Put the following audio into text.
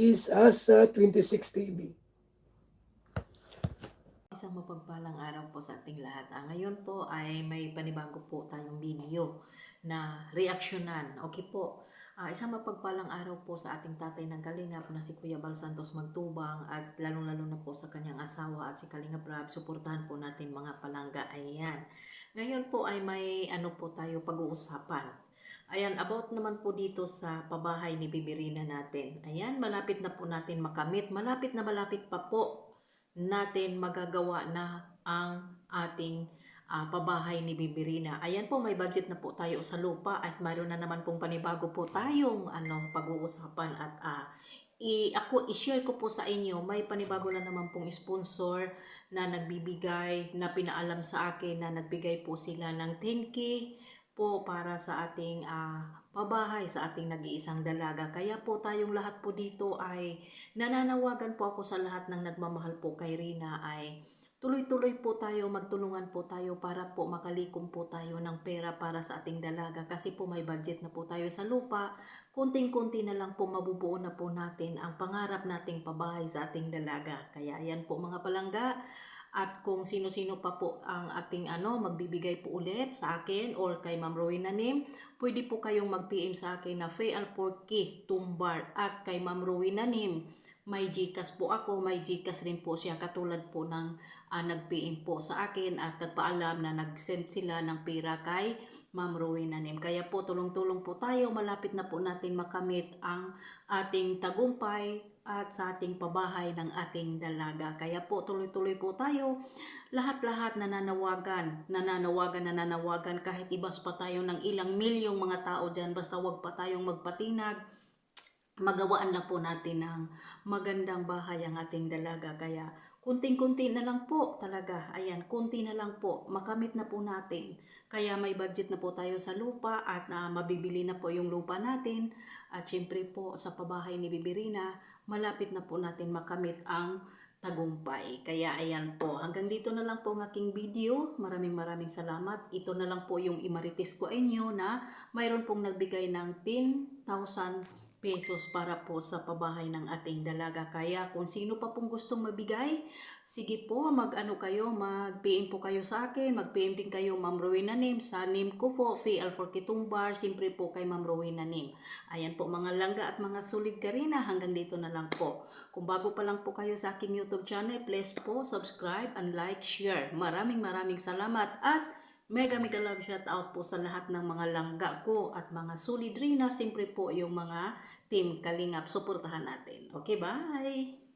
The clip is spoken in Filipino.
is Asa 26 TV. Isang mapagpalang araw po sa ating lahat. Ah, ngayon po ay may panibago po tayong video na reaksyonan. Okay po. Ah, isang mapagpalang araw po sa ating tatay ng Kalingap na si Kuya Bal Santos Magtubang at lalong-lalo na po sa kanyang asawa at si Kalingap Rab. Suportahan po natin mga palangga. Ayan. Ngayon po ay may ano po tayo pag-uusapan. Ayan, about naman po dito sa pabahay ni Bibirina natin. Ayan, malapit na po natin makamit. Malapit na malapit pa po natin magagawa na ang ating ah, pabahay ni Bibirina. Ayan po, may budget na po tayo sa lupa at mayroon na naman pong panibago po tayong ano, pag-uusapan at ah, i ako i-share ko po sa inyo may panibago na naman pong sponsor na nagbibigay na pinaalam sa akin na nagbigay po sila ng 10k po para sa ating ah, pabahay sa ating nag-iisang dalaga. Kaya po tayong lahat po dito ay nananawagan po ako sa lahat ng nagmamahal po kay Rina ay tuloy-tuloy po tayo, magtulungan po tayo para po makalikom po tayo ng pera para sa ating dalaga kasi po may budget na po tayo sa lupa. Kunting-kunti na lang po mabubuo na po natin ang pangarap nating pabahay sa ating dalaga. Kaya ayan po mga palangga, at kung sino-sino pa po ang ating ano, magbibigay po ulit sa akin or kay Ma'am Rowena Nim, pwede po kayong mag-PM sa akin na Faye Alporki Tumbar at kay Ma'am Rowena Nim. May Gcash po ako, may Gcash rin po siya katulad po ng ah, nag-PM po sa akin at nagpaalam na nag-send sila ng pera kay Ma'am Rowena Nim. Kaya po tulong-tulong po tayo, malapit na po natin makamit ang ating tagumpay at sa ating pabahay ng ating dalaga. Kaya po tuloy-tuloy po tayo. Lahat-lahat nananawagan, nananawagan, nananawagan kahit ibas pa tayo ng ilang milyong mga tao dyan. Basta wag pa tayong magpatinag. Magawaan lang po natin ng magandang bahay ang ating dalaga. Kaya kunting-kunti na lang po talaga. Ayan, kunti na lang po. Makamit na po natin. Kaya may budget na po tayo sa lupa at ah, mabibili na po yung lupa natin. At syempre po sa pabahay ni Bibirina, malapit na po natin makamit ang tagumpay. Kaya ayan po, hanggang dito na lang po ang aking video. Maraming maraming salamat. Ito na lang po yung imarites ko inyo na mayroon pong nagbigay ng 10,000 pesos para po sa pabahay ng ating dalaga. Kaya kung sino pa pong gustong mabigay, sige po, mag-ano kayo, mag-PM po kayo sa akin, mag-PM din kayo Ma'am Rowena Nim, sa name ko po, Alfor Kitumbar, simpre po kay Ma'am Rowena Nim. Ayan po mga langga at mga solid karina, hanggang dito na lang po. Kung bago pa lang po kayo sa aking YouTube channel, please po subscribe and like, share. Maraming maraming salamat at Mega mega love shout out po sa lahat ng mga langga ko at mga solid rin na siyempre po yung mga team Kalingap. Suportahan natin. Okay, bye!